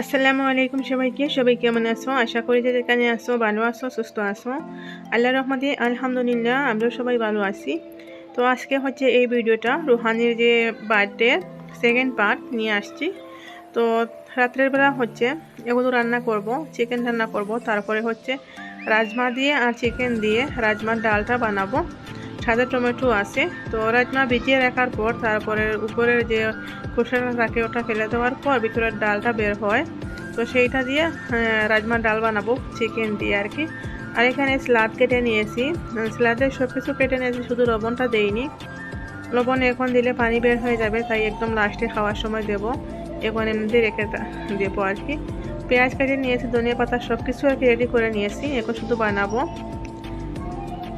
আসসালামু আলাইকুম সবাইকে। সবাই কেমন আছো? আশা করি যে যেখানে আসো ভালো আছো, সুস্থ আছো। আল্লাহ রহমতে আলহামদুলিল্লাহ, আমরাও সবাই ভালো আছি। তো আজকে হচ্ছে এই ভিডিওটা, রুহানির যে বার্থডে সেকেন্ড পার্ট নিয়ে আসছি। তো রাত্রের বেলা হচ্ছে এগুলো রান্না করব চিকেন রান্না করব, তারপরে হচ্ছে রাজমা দিয়ে আর চিকেন দিয়ে রাজমার ডালটা বানাবো। সাদা টমেটো আছে। তো রাজমা ভিজিয়ে রাখার পর তারপরে উপরের যে খোসাটা থাকে ওটা ফেলে দেওয়ার পর ভিতরের ডালটা বের হয়। তো সেইটা দিয়ে আহ, রাজমার ডাল বানাবো চিকেন দিয়ে আর কি। আর এখানে স্লাদ কেটে নিয়েছি। স্লাদে সব কিছু কেটে নিয়েছি শুধু লবণটা দেইনি। লবণ এখন দিলে পানি বের হয়ে যাবে তাই একদম লাস্টে খাওয়ার সময় দেব। এখন এমনিতে রেখে দেবো আর কি। পেঁয়াজ কেটে নিয়েছি ধনিয়া পাতা সব কিছু আর কি রেডি করে নিয়েছি এখন শুধু বানাবো।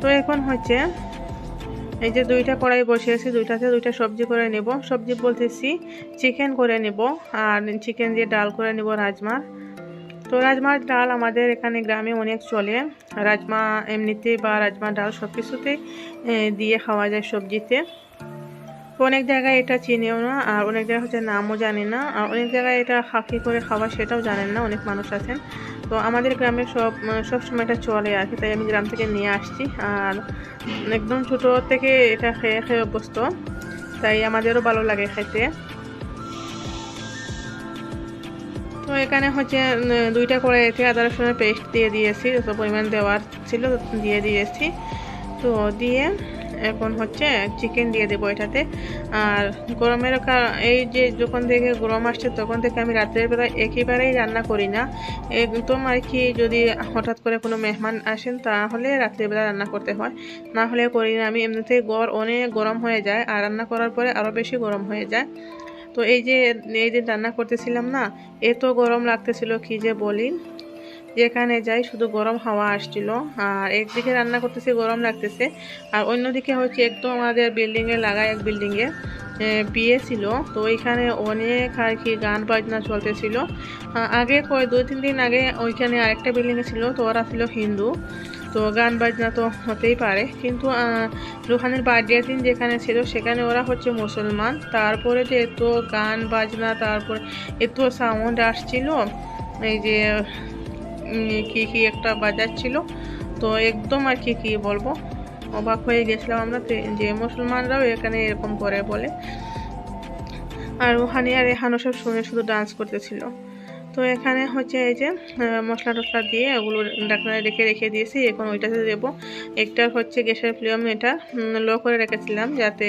তো এখন হচ্ছে এই যে দুইটা কড়াই বসে বসিয়েছি দুইটাতে দুইটা সবজি করে নেব। সবজি বলতেছি চিকেন করে নেব আর চিকেন দিয়ে ডাল করে নেব রাজমার তো রাজমার ডাল আমাদের এখানে গ্রামে অনেক চলে। রাজমা এমনিতে বা রাজমা ডাল সব কিছুতেই দিয়ে খাওয়া যায় সবজিতে। অনেক জায়গায় এটা চিনেও না আর অনেক জায়গায় হচ্ছে নামও জানে না। আর অনেক জায়গায় এটা হাঁকি করে খাওয়া সেটাও জানেন না, অনেক মানুষ আছেন। তো আমাদের গ্রামে সব সব সময় এটা চলে কি, তাই আমি গ্রাম থেকে নিয়ে আসছি। আর একদম ছোটো থেকে এটা খেয়ে খেয়ে অভ্যস্ত, তাই আমাদেরও ভালো লাগে খেতে। তো এখানে হচ্ছে দুইটা কড়াইতে আদা, রসুনের পেস্ট দিয়ে দিয়েছি, যত পরিমাণ দেওয়ার ছিল দিয়ে দিয়েছি। তো দিয়ে এখন হচ্ছে চিকেন দিয়ে দেবো এটাতে। আর গরমের এই যে যখন থেকে গরম আসছে তখন থেকে আমি রাত্রের বেলা একেবারেই রান্না করি না। একদম আর কি যদি হঠাৎ করে কোনো মেহমান আসেন তাহলে রাত্রিবেলা রান্না করতে হয়। না হলে করি না। আমি এমনিতে গড় অনেক গরম হয়ে যায় আর রান্না করার পরে আরও বেশি গরম হয়ে যায়। তো এই যে, এই দিন রান্না করতেছিলাম না, এত গরম লাগতেছিল কি যে বলি? যেখানে যাই শুধু গরম হাওয়া আসছিল, আর একদিকে রান্না করতেছে, গরম লাগতেছে। আর অন্যদিকে হচ্ছে একদম আমাদের বিল্ডিংয়ে লাগায় এক বিল্ডিংয়ে বিয়ে ছিল। তো ওইখানে অনেক আর কি গান বাজনা চলতেছিল। আগে কয় দুই, তিন দিন আগে ওইখানে আরেকটা বিল্ডিংয়ে ছিল, তো ওরা ছিল হিন্দু। তো গান বাজনা তো হতেই পারে। কিন্তু রুহানের বার্থডে দিন যেখানে ছিল, সেখানে ওরা হচ্ছে মুসলমান। তারপরে যে এত গান বাজনা, তারপরে এত সাউন্ড আসছিল, এই যে কি কি একটা বাজার ছিল। তো একদম আর কি কি বলব? অবাক হয়ে গেছিলাম আমরা যে মুসলমানরাও এখানে এরকম করে বলে। আর ওখানে আর এখানে সব শুনে শুধু ডান্স করতেছিল। তো এখানে হচ্ছে এই যে মশলা টশলা দিয়ে ওগুলো ডাকনায় রেখে রেখে দিয়েছি। এখন ওইটাতে দেবো। একটা হচ্ছে গ্যাসের ফ্লেম, এটা লো করে রেখেছিলাম যাতে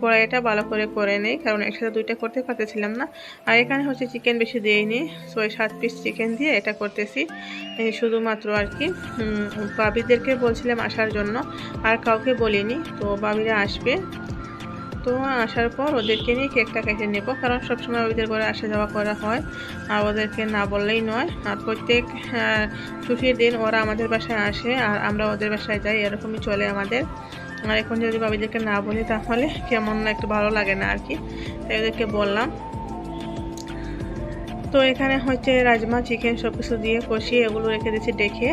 কড়াইটা ভালো করে করে নেই, কারণ একসাথে দুইটা করতে পারতেছিলাম না। আর এখানে হচ্ছে চিকেন বেশি দিইনি ছয় সাত পিস চিকেন দিয়ে এটা করতেছি। শুধুমাত্র আর কি বাবিদেরকে বলছিলাম আসার জন্য, আর কাউকে বলিনি, তো বাবিরা আসবে। তো আসার পর ওদেরকে নিয়ে কেকটা কেটে নেব। কারণ সবসময় ওদের ঘরে আসা যাওয়া করা হয়। আর ওদেরকে না বললেই নয়, আর প্রত্যেক ছুটির দিন ওরা আমাদের বাসায় আসে আর আমরা ওদের বাসায় যাই, এরকমই চলে আমাদের। আর এখন যদি বাবিদেরকে না বলি তাহলে কেমন না একটু ভালো লাগে না আর কি, তাই ওদেরকে বললাম। তো এখানে হচ্ছে রাজমা চিকেন সব কিছু দিয়ে কষিয়ে এগুলো রেখে দিয়েছি ডেকে।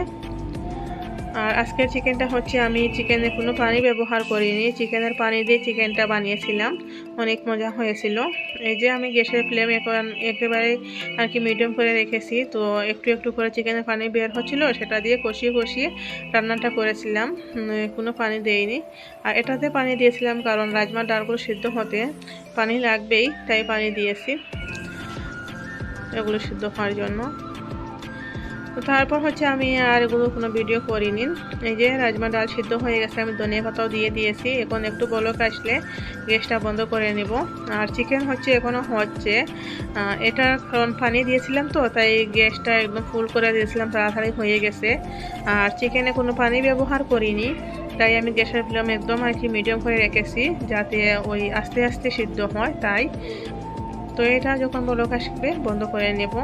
আর আজকের চিকেনটা হচ্ছে আমি চিকেনে কোনো পানি ব্যবহার করিনি। চিকেনের পানি দিয়ে চিকেনটা বানিয়েছিলাম। অনেক মজা হয়েছিল। এই যে আমি গ্যাসের ফ্লেম এখন একেবারে আর কি মিডিয়াম করে রেখেছি। তো একটু একটু করে চিকেনের পানি বের হচ্ছিল, সেটা দিয়ে কষিয়ে কষিয়ে রান্নাটা করেছিলাম। কোনো পানি দেইনি। আর এটাতে পানি দিয়েছিলাম কারণ রাজমার ডালগুলো সিদ্ধ হতে পানি লাগবেই, তাই পানি দিয়েছি। এগুলো সিদ্ধ হওয়ার জন্য। তো তারপর হচ্ছে আমি আর এগুলো কোনো ভিডিও করিনি। এই যে রাজমা ডাল সিদ্ধ হয়ে গেছে, আমি ধনিয়া পাতাও দিয়ে দিয়েছি। এখন একটু বলক আসলে গ্যাসটা বন্ধ করে নেব। আর চিকেন হচ্ছে এখনও হচ্ছে। এটা কারণ পানি দিয়েছিলাম তো, তাই গ্যাসটা একদম ফুল করে দিয়েছিলাম, তাড়াতাড়ি হয়ে গেছে। আর চিকেনে কোনো পানি ব্যবহার করিনি, তাই আমি গ্যাসের ফ্লেম একদম আর কি মিডিয়াম করে রেখেছি, যাতে ওই আস্তে আস্তে সিদ্ধ হয়, তাই। তো এটা যখন বলক আসবে, বন্ধ করে নেব।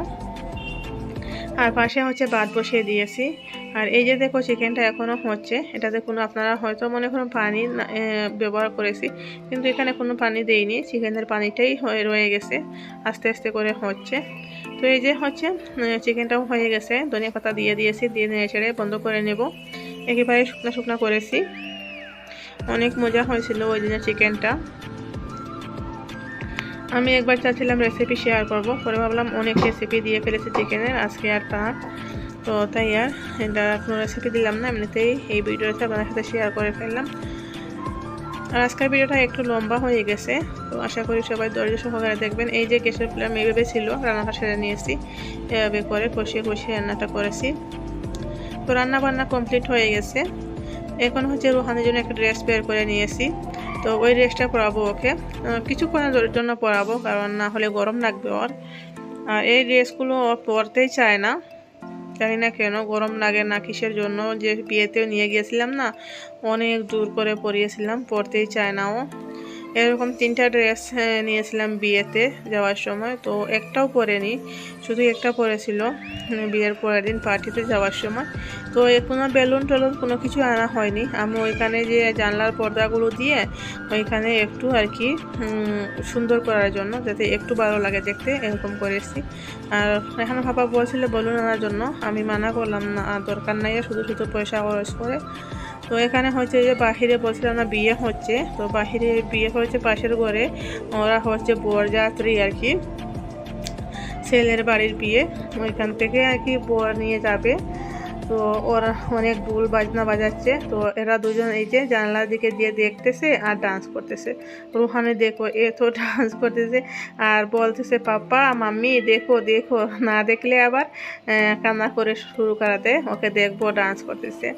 আর পাশে হচ্ছে ভাত বসিয়ে দিয়েছি। আর এই যে দেখো চিকেনটা এখনও হচ্ছে, এটাতে কোনো আপনারা হয়তো মনে করুন পানি ব্যবহার করেছি, কিন্তু এখানে কোনো পানি দেইনি চিকেনের পানিটাই রয়ে গেছে, আস্তে আস্তে করে হচ্ছে। তো এই যে হচ্ছে চিকেনটাও হয়ে গেছে, ধনিয়া পাতা দিয়ে দিয়েছি, দিয়ে নেড়ে ছেড়ে বন্ধ করে নেব। একেবারে শুকনো শুকনো করেছি। অনেক মজা হয়েছিল ওই দিনের চিকেনটা আমি একবার চাচ্ছিলাম রেসিপি শেয়ার করব, পরে ভাবলাম অনেক রেসিপি দিয়ে ফেলেছি চিকেনের আজকে আর তা তো তাই আর এটা কোনো রেসিপি দিলাম না, এমনিতেই এই ভিডিওটা আপনাদের সাথে শেয়ার করে ফেললাম। আর আজকের ভিডিওটা একটু লম্বা হয়ে গেছে, তো আশা করি সবাই ধৈর্য সহকারে দেখবেন। এই যে গ্যাসের ফ্লেম এইভাবে ছিল রান্নাটা সেরে নিয়েছি, এভাবে করে কষিয়ে কষিয়ে রান্নাটা করেছি। তো রান্না বান্না কমপ্লিট হয়ে গেছে। এখন হচ্ছে রুহানের জন্য একটা ড্রেস বের করে নিয়েছি। তো ওই ড্রেসটা পরাবো ওকে। কিছুক্ষণের জন্য পরাবো, কারণ না হলে গরম লাগবে ওর। আর এই ড্রেসগুলো ও পরতেই চায় না। জানি না কেন, গরম লাগে না কিসের জন্য? যে বিয়েতেও নিয়ে গিয়েছিলাম না, অনেক দূর করে পরিয়েছিলাম, পরতেই চায় না ও। এরকম তিনটা ড্রেস নিয়েছিলাম বিয়েতে যাওয়ার সময়। তো একটাও পরেনি শুধু একটা পরেছিল। বিয়ের পরের দিন পার্টিতে যাওয়ার সময়। তো কোনো বেলুন টেলুন কোনো কিছু আনা হয়নি। আমি ওইখানে যে জানলার পর্দাগুলো দিয়ে ওইখানে একটু আর কি সুন্দর করার জন্য, যাতে একটু ভালো লাগে দেখতে, এরকম করেছি আর এখানে ভাপা বলছিল বেলুন আনার জন্য। আমি মানা করলাম না দরকার নাই, শুধু শুধু পয়সা খরচ করে। তো এখানে হচ্ছে যে বাহিরে বলছিলাম না, বিয়ে হচ্ছে। তো বাহিরে বিয়ে হচ্ছে পাশের ঘরে। ওরা হচ্ছে বরযাত্রী আর কি। ছেলের বাড়ির বিয়ে। ওইখান থেকে আর কি বর নিয়ে যাবে। তো ওরা অনেক ডুল বাজনা বাজাচ্ছে। তো এরা দুজন এই যে জানলার দিকে দিয়ে দেখতেছে আর ডান্স করতেছে। রুহানি, দেখো, এ তো ডান্স করতেছে আর বলতেছে, পাপা, মাম্মি, দেখো দেখো। না দেখলে আবার কান্না করে শুরু করাতে। ওকে দেখব ডান্স করতেছে।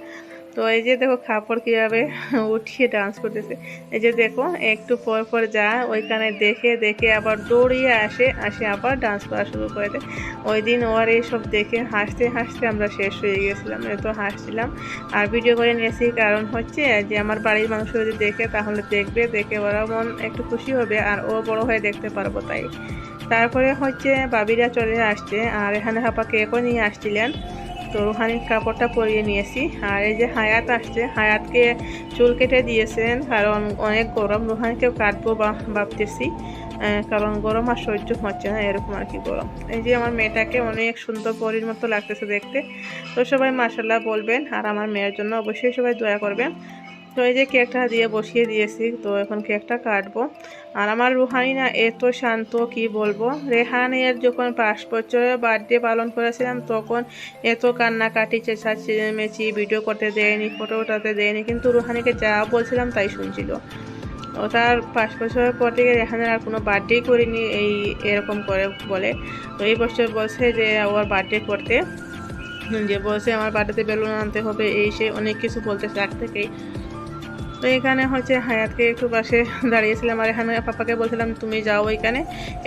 তো এই যে দেখো খাপড় কীভাবে উঠিয়ে ডান্স করতেছে। এই যে দেখো, একটু পর পর যা, ওইখানে দেখে দেখে আবার দৌড়িয়ে আসে আসে আবার ডান্স করা শুরু করে দেয়। ওই দিন ওর এইসব দেখে হাসতে হাসতে আমরা শেষ হয়ে গেছিলাম, এত হাসছিলাম। আর ভিডিও করে নিয়েছি, কারণ হচ্ছে যে আমার বাড়ির মানুষ যদি দেখে, তাহলে দেখবে, দেখে ওরা মন একটু খুশি হবে, আর ও বড় হয়ে দেখতে পারব তাই। তারপরে হচ্ছে বাবিরা চলে আসছে, আর এখানে হাপা কেকও নিয়ে আসছিলেন। তো রুহানির কাপড়টা পরিয়ে নিয়েছি। আর এই যে হায়াত আসছে, হায়াতকে চুল কেটে দিয়েছেন। কারণ অনেক গরম রুহানিকেও কাটবো বা ভাবতেছি। কারণ গরম আর সহ্য হচ্ছে না, এরকম আর কি গরম। এই যে আমার মেয়েটাকে অনেক সুন্দর পরির মতো লাগতেছে দেখতে। তো সবাই মার্শাল্লাহ বলবেন, আর আমার মেয়ের জন্য অবশ্যই সবাই দয়া করবেন। তো এই যে কেকটা দিয়ে বসিয়ে দিয়েছি, তো এখন কেকটা কাটবো। আর আমার রুহানি না এত শান্ত, কি বলব? রেহানের যখন পাঁচ বছরের বার্থডে পালন করেছিলাম, তখন এত কান্নাকাটি চেঁচাচ্ছি মেচি ভিডিও করতে দেয়নি ফটো উঠাতে দেয়নি, কিন্তু রুহানিকে যা বলছিলাম তাই শুনছিল। ও তার পাঁচ বছরের পর থেকে রেহানের আর কোনো বার্থডেই করিনি, এই এরকম করে বলে। তো এই বছর বলছে যে ওর বার্থডে করতে। যে বলছে আমার বার্থডেতে বেলুন আনতে হবে, এই সে অনেক কিছু বলতে আগ থেকেই। তো এখানে হচ্ছে হায়াতকে একটু পাশে দাঁড়িয়েছিলাম আর এখানে পাপাকে বলছিলাম, তুমি যাও ওইখানে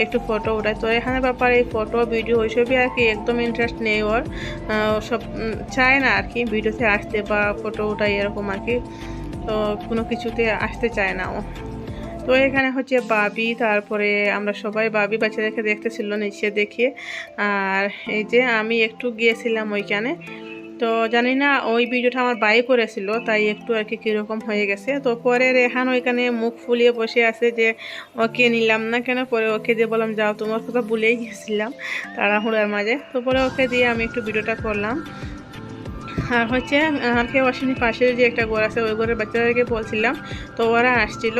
একটু ফটো উঠাই তো এখানে পাপার এই ফটো ভিডিও ওইসবই আর কি একদম ইন্টারেস্ট নেই ওর। সব চায় না আর কি ভিডিওতে আসতে বা ফটো উঠাই এরকম আর কি। তো কোনো কিছুতে আসতে চায় না ও। তো এখানে হচ্ছে বাবি, তারপরে আমরা সবাই বাবি বাচ্চাদেরকে দেখতেছিল, নিচে দেখিয়ে। আর এই যে আমি একটু গিয়েছিলাম ওইখানে। তো জানি না, ওই ভিডিওটা আমার বাই করেছিল, তাই একটু আর কি কীরকম হয়ে গেছে। তো পরে রেহান ওইখানে মুখ ফুলিয়ে বসে আছে যে, ওকে নিলাম না কেন? পরে ওকে দিয়ে বললাম, যাও, তোমার কথা ভুলেই গেছিলাম তাড়াহুড়ার মাঝে। তো পরে ওকে দিয়ে আমি একটু ভিডিওটা করলাম। আর হচ্ছে কেউ আসেনি পাশের যে একটা ঘর আছে, ওই ঘরের বাচ্চাদেরকে বলছিলাম, তো ওরা আসছিল।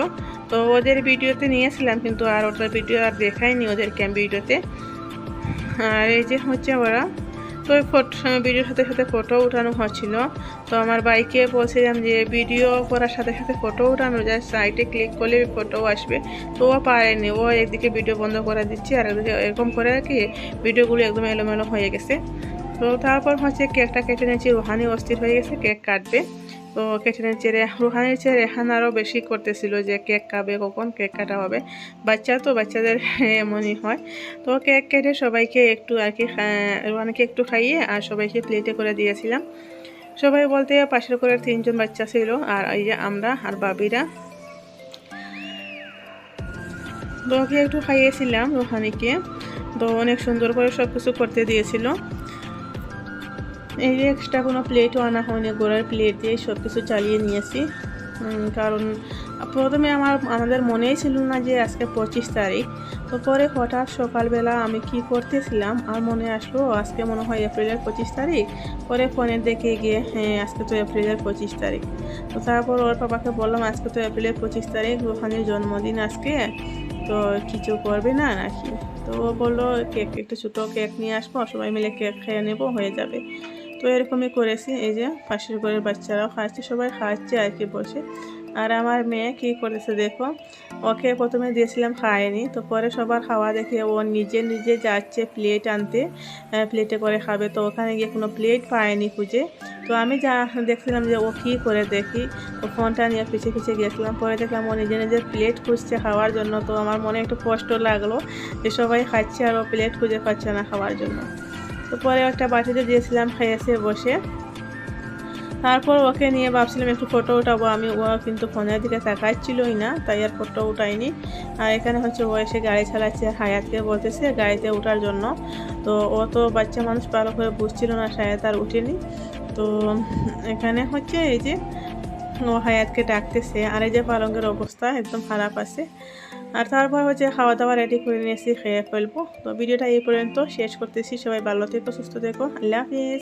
তো ওদের ভিডিওতে নিয়েছিলাম, কিন্তু আর ওটার ভিডিও আর দেখায়নি ওদেরকে আমি ভিডিওতে। আর এই যে হচ্ছে ওরা তো ভিডিওর সাথে সাথে ফটো উঠানো হচ্ছিল। তো আমার বাইকে বলছিলাম যে ভিডিও করার সাথে সাথে ফটো উঠানো যায় সাইটে ক্লিক করলে ফটো আসবে। তো ও পারেনি। ও একদিকে ভিডিও বন্ধ করে দিচ্ছে, আর একদিকে এরকম করে কি ভিডিওগুলো একদম এলোমেলো হয়ে গেছে। তো তারপর হচ্ছে কেকটা কেটে নিয়েছি। রোহানি অস্থির হয়ে গেছে কেক কাটবে। তো কেটে নিয়েছে রুহানির চেয়ে রেহান আরও বেশি করতেছিল যে কেক খাবে, কখন কেক কাটা হবে। বাচ্চা তো বাচ্চাদের এমনই হয়। তো কেক কেটে সবাইকে একটু আর কি রুহানিকে একটু খাইয়ে আর সবাইকে প্লেটে করে দিয়েছিলাম। সবাই বলতে পাশের করে তিনজন বাচ্চা ছিল আর এই যে আমরা আর বাবিরা। তো ওকে একটু খাইয়েছিলাম রুহানিকে। তো অনেক সুন্দর করে সব কিছু করতে দিয়েছিল। এই যে এক্সট্রা কোনো প্লেটও আনা হয়নি, গোড়ার প্লেট দিয়ে সব কিছু চালিয়ে নিয়েছি। কারণ প্রথমে আমার, আমাদের মনেই ছিল না যে আজকে পঁচিশ তারিখ। তো পরে হঠাৎ সকালবেলা আমি কি করতেছিলাম, আর মনে আসলো আজকে মনে হয় এপ্রিলের পঁচিশ তারিখ। পরে ফোনে দেখে গিয়ে হ্যাঁ আজকে তো এপ্রিলের পঁচিশ তারিখ। তো তারপর ওর বাবাকে বললাম, আজকে তো এপ্রিলের পঁচিশ তারিখ, ওখানে জন্মদিন আজকে, তো কিছু করবে না নাকি? তো ও বলল, কেক, একটা ছোটো কেক নিয়ে আসব, সবাই মিলে কেক খেয়ে নেব, হয়ে যাবে। তো এরকমই করেছি, এই যে পাশের ঘরের বাচ্চারাও খাচ্ছে, সবাই খাচ্ছে আর কি বসে। আর আমার মেয়ে কী করেছে দেখো, ওকে প্রথমে দিয়েছিলাম খায়নি, তো পরে সবার খাওয়া দেখে ও নিজে নিজে যাচ্ছে প্লেট আনতে প্লেটে করে খাবে। তো ওখানে গিয়ে কোনো প্লেট পায়নি খুঁজে। তো আমি যা দেখছিলাম যে ও কী করে দেখি, তো ফোনটা নিয়ে পিছিয়ে পিছিয়ে গেছিলাম। পরে দেখলাম ও নিজে নিজে প্লেট খুঁজছে খাওয়ার জন্য, তো আমার মনে একটু কষ্ট লাগল যে সবাই খাচ্ছে আর ও প্লেট খুঁজে পাচ্ছে না খাওয়ার জন্য। তো পরে একটা বাটিতে দিয়েছিলাম খেয়েছে বসে। তারপর ওকে নিয়ে ভাবছিলাম একটু ফটো উঠাবো। আমি, ও কিন্তু ফোনের দিকে তাকাচ্ছিলই না, তাই আর ফটো উঠাইনি। আর এখানে হচ্ছে ও এসে গাড়ি চালাচ্ছে হায়াতকে বলতেছে গাড়িতে ওঠার জন্য। তো ও তো বাচ্চা মানুষ, ভালো করে বুঝছিল না শায়াত আর উঠেনি। তো এখানে হচ্ছে এই যে ও হায়াতকে ডাকতেছে। আর এই যে পালঙ্গের অবস্থা একদম খারাপ আছে। আর তারপর হচ্ছে খাওয়া দাওয়া রেডি করে নিয়েছি, খেয়ে ফেলব। তো ভিডিওটা এই পর্যন্ত শেষ করতেছি। সবাই ভালো থেকো, সুস্থ থেকো। আল্লাহ হাফিজ।